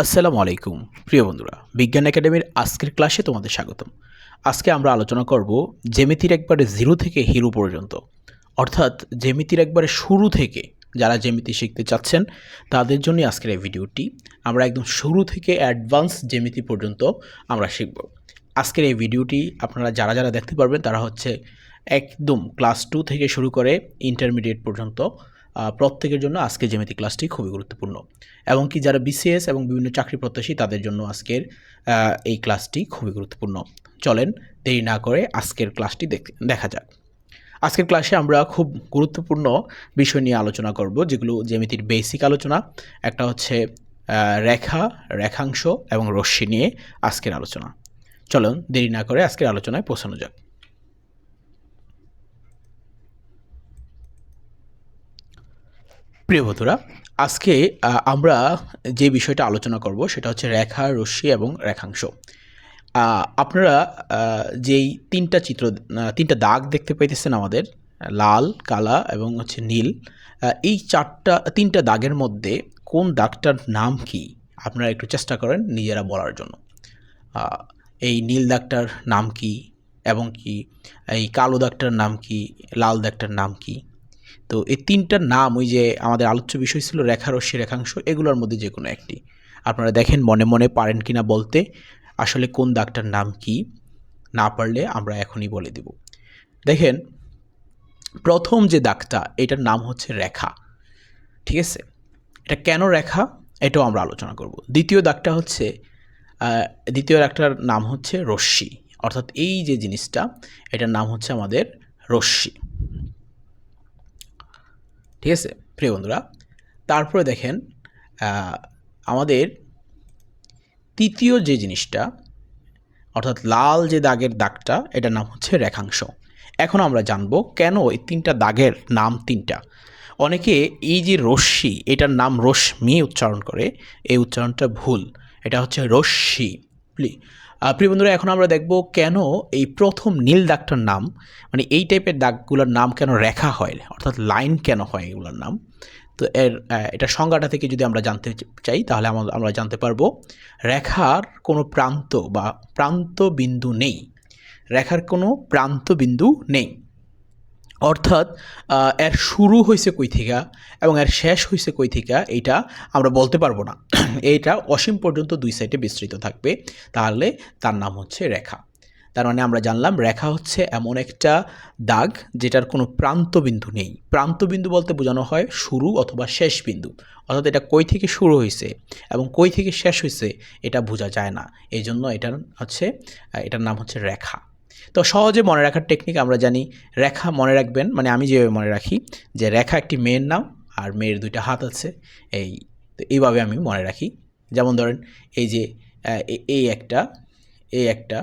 আসসালামু আলাইকুম, প্রিয় বন্ধুরা। বিজ্ঞান একাডেমির আজকের ক্লাসে তোমাদের স্বাগতম। আজকে আমরা আলোচনা করব জ্যামিতির একবারে জিরো থেকে হিরো পর্যন্ত। অর্থাৎ জ্যামিতির একবারে শুরু থেকে যারা জ্যামিতি শিখতে চাচ্ছেন, তাদের জন্যই আজকের এই ভিডিওটি। আমরা একদম শুরু থেকে অ্যাডভান্স জ্যামিতি পর্যন্ত আমরা শিখব। আজকের এই ভিডিওটি আপনারা যারা যারা দেখতে পারবেন, তারা হচ্ছে একদম ক্লাস টু থেকে শুরু করে ইন্টারমিডিয়েট পর্যন্ত প্রত্যেকের জন্য আজকে জ্যামিতি ক্লাসটি খুবই গুরুত্বপূর্ণ। এবং কি যারা বিসিএস এবং বিভিন্ন চাকরি প্রত্যাশী, তাদের জন্য আজকের এই ক্লাসটি খুবই গুরুত্বপূর্ণ। চলেন দেরি না করে আজকের ক্লাসটি দেখ- যাক। আজকের ক্লাসে আমরা খুব গুরুত্বপূর্ণ বিষয় নিয়ে আলোচনা করব, যেগুলো জ্যামিতির বেসিক আলোচনা, একটা হচ্ছে রেখা, রেখাংশ এবং রশ্মি নিয়ে আজকের আলোচনা। চলুন দেরি না করে আজকের আলোচনায় পৌঁছানো যাক। প্রিয় বন্ধুরা, আজকে আমরা যে বিষয়টা আলোচনা করব সেটা হচ্ছে রেখা, রশ্মি এবং রেখাংশ। আপনারা যেই তিনটা চিত্র তিনটা দাগ দেখতে পাইতেছেন আমাদের, লাল, কালা এবং হচ্ছে নীল এই চারটা, তিনটা দাগের মধ্যে কোন দাগটার নাম কি? আপনারা একটু চেষ্টা করেন নিজেরা বলার জন্য। এই নীল দাগটার নাম কি এবং কি? এই কালো দাগটার নাম কি? লাল দাগটার নাম কি? তো এই তিনটার নাম, ওই যে আমাদের আলোচ্য বিষয় ছিল রেখারশ্মি রেখাংশ, এগুলোর মধ্যে যে কোনো একটি। আপনারা দেখেন, মনে মনে পারেন কি না বলতে আসলে কোন দাগটার নাম কি, না পারলে আমরা এখনই বলে দেব। দেখেন, প্রথম যে দাগটা, এটার নাম হচ্ছে রেখা। ঠিক আছে? এটা কেন রেখা? এটাও আমরা আলোচনা করব। দ্বিতীয় দাগটা হচ্ছে দ্বিতীয় দাগটার নাম হচ্ছে রশ্মি। অর্থাৎ এই যে জিনিসটা, এটার নাম হচ্ছে আমাদের রশ্মি। ঠিক আছে? প্রিয় বন্ধুরা, তারপরে দেখেন আমাদের তৃতীয় যে জিনিসটা, অর্থাৎ লাল যে দাগের দাগটা, এটার নাম হচ্ছে রেখাংশ। এখন আমরা জানব কেন এই তিনটা দাগের নাম তিনটা? অনেকে এই যে রশ্মি, এটার নাম রশ্মি উচ্চারণ করে, এই উচ্চারণটা ভুল। এটা হচ্ছে রশ্মি। প্লি প্রিয় বন্ধুরা, এখন আমরা দেখব কেন এই প্রথম নীল দাগটার নাম মানে এই টাইপের দাগগুলোর নাম কেন রেখা হয়, অর্থাৎ লাইন কেন হয় এগুলোর নাম। তো এর এটা সংজ্ঞাটা থেকে যদি আমরা জানতে চাই, তাহলে আমরা জানতে পারব, রেখার কোনো প্রান্ত বা প্রান্ত বিন্দু নেই। রেখার কোনো প্রান্ত বিন্দু নেই। অর্থাৎ এর শুরু হয়েছে কই থেকে এবং এর শেষ হয়েছে কই থেকে এইটা আমরা বলতে পারব না। এইটা অসীম পর্যন্ত দুই সাইডে বিস্তৃত থাকবে। তাহলে তার নাম হচ্ছে রেখা। তার মানে আমরা জানলাম রেখা হচ্ছে এমন একটা দাগ যেটার কোনো প্রান্তবিন্দু নেই। প্রান্তবিন্দু বলতে বোঝানো হয় শুরু অথবা শেষ বিন্দু। অর্থাৎ এটা কই থেকে শুরু হয়েছে এবং কই থেকে শেষ হয়েছে এটা বোঝা যায় না। এই জন্য এটার হচ্ছে, এটার নাম হচ্ছে রেখা। তো সহজে মনে রাখার টেকনিক আমরা জানি, রেখা মনে রাখবেন মানে আমি যেভাবে মনে রাখি, যে রেখা একটি মেয়ের নাম আর মেয়ের দুইটা হাত আছে, এই, তো এইভাবে আমি মনে রাখি। যেমন ধরেন, এই যে এই একটা এই একটা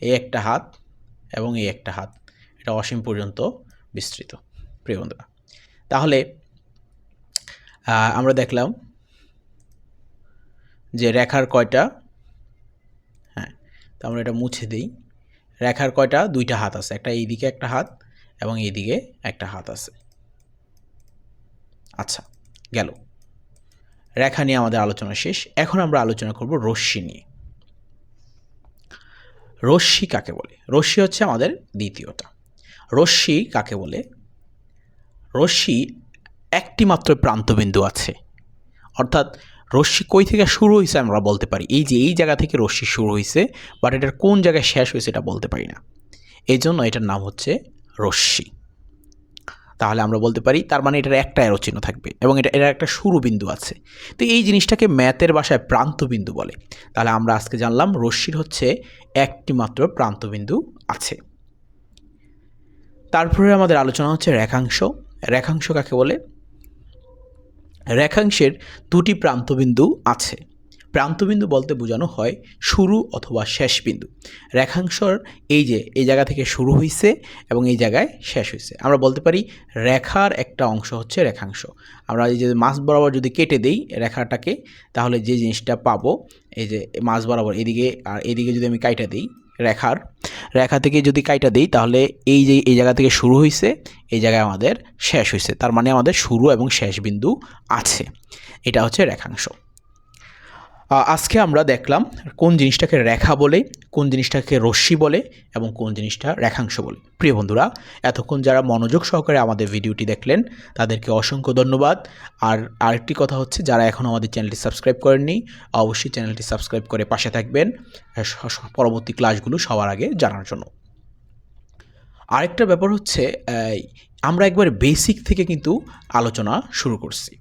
এই একটা হাত এবং এই একটা হাত, এটা অসীম পর্যন্ত বিস্তৃত, প্রিয় বন্ধুরা। তাহলে আমরা দেখলাম যে রেখার কয়টা হ্যাঁ তো আমরা এটা মুছে দিই। রেখার কয়টা? দুইটা হাত আছে। একটা এইদিকে একটা হাত এবং এইদিকে একটা হাত আছে। আচ্ছা গেল। রেখা নিয়ে আমাদের আলোচনা শেষ। এখন আমরা আলোচনা করব রশ্মি নিয়ে। রশ্মি কাকে বলে? রশ্মি হচ্ছে আমাদের দ্বিতীয়টা। রশ্মি কাকে বলে? রশ্মি একটি মাত্র প্রান্তবিন্দু আছে। অর্থাৎ রশ্মি কই থেকে শুরু হয়েছে আমরা বলতে পারি। এই যে এই জায়গা থেকে রশ্মি শুরু হয়েছে বাট এটার কোন জায়গায় শেষ হয়েছে এটা বলতে পারি না। এই জন্য এটার নাম হচ্ছে রশ্মি। তাহলে আমরা বলতে পারি তার মানে এটার একটা অ্যারো চিহ্ন থাকবে এবং এটা, এটার একটা শুরু বিন্দু আছে। তো এই জিনিসটাকে ম্যাথের ভাষায় প্রান্তবিন্দু বলে। তাহলে আমরা আজকে জানলাম রশ্মির হচ্ছে একটি মাত্র প্রান্তবিন্দু আছে। তারপরে আমাদের আলোচনা হচ্ছে রেখাংশ। রেখাংশ কাকে বলে? রেখাংশের দুটি প্রান্তবিন্দু আছে। প্রান্তবিন্দু বলতে বোঝানো হয় শুরু অথবা শেষ বিন্দু। রেখাংশর এই যে, এই জায়গা থেকে শুরু হয়েছে এবং এই জায়গায় শেষ হয়েছে আমরা বলতে পারি রেখার একটা অংশ হচ্ছে রেখাংশ। আমরা এই যে মাছ বরাবর যদি কেটে দেই রেখাটাকে, তাহলে যে জিনিসটা পাবো, এই যে মাছ বরাবর এদিকে আর এদিকে যদি আমি কাইটা দিই রেখার। রেখা থেকে যদি কাইটা দিই, তাহলে এই যে, এই জায়গা থেকে শুরু হয়েছে এই জায়গায় আমাদের শেষ হয়েছে তার মানে আমাদের শুরু এবং শেষ বিন্দু আছে। এটা হচ্ছে রেখাংশ। আজকে আমরা দেখলাম কোন জিনিসটাকে রেখা বলে, কোন জিনিসটাকে রশ্মি বলে এবং কোন জিনিসটা রেখাংশ বলে। প্রিয় বন্ধুরা, এতক্ষণ যারা মনোযোগ সহকারে আমাদের ভিডিওটি দেখলেন, তাদেরকে অসংখ্য ধন্যবাদ। আর আরেকটি কথা হচ্ছে, যারা এখনও আমাদের চ্যানেলটি সাবস্ক্রাইব করেননি, অবশ্যই চ্যানেলটি সাবস্ক্রাইব করে পাশে থাকবেন পরবর্তী ক্লাসগুলো সবার আগে জানার জন্য। আরেকটা ব্যাপার হচ্ছে আমরা একবার বেসিক থেকে কিন্তু আলোচনা শুরু করছি।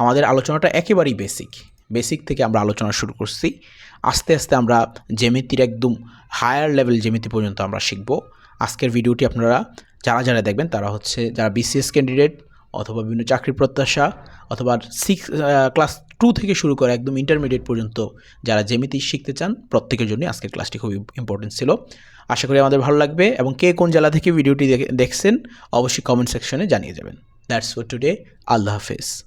আমাদের আলোচনাটা একেবারেই বেসিক বেসিক থেকে আমরা আলোচনা শুরু করছি। আস্তে আস্তে আমরা জেমিতির একদম হায়ার লেভেল জেমিতি পর্যন্ত আমরা শিখব। আজকের ভিডিওটি আপনারা যারা যারা দেখবেন তারা হচ্ছে যারা বিসিএস ক্যান্ডিডেট অথবা বিভিন্ন চাকরি প্রত্যাশা অথবা সিক্স ক্লাস টু থেকে শুরু করে একদম ইন্টারমিডিয়েট পর্যন্ত যারা জেমিতি শিখতে চান প্রত্যেকের জন্য আজকের ক্লাসটি খুবই ইম্পর্টেন্ট ছিল। আশা করি আমাদের ভালো লাগবে এবং কে কোন জেলা থেকে ভিডিওটি দেখে- দেখছেন অবশ্যই কমেন্ট সেকশনে জানিয়ে যাবেন। দ্যাটস ফর টুডে আল্লাহ হাফেজ।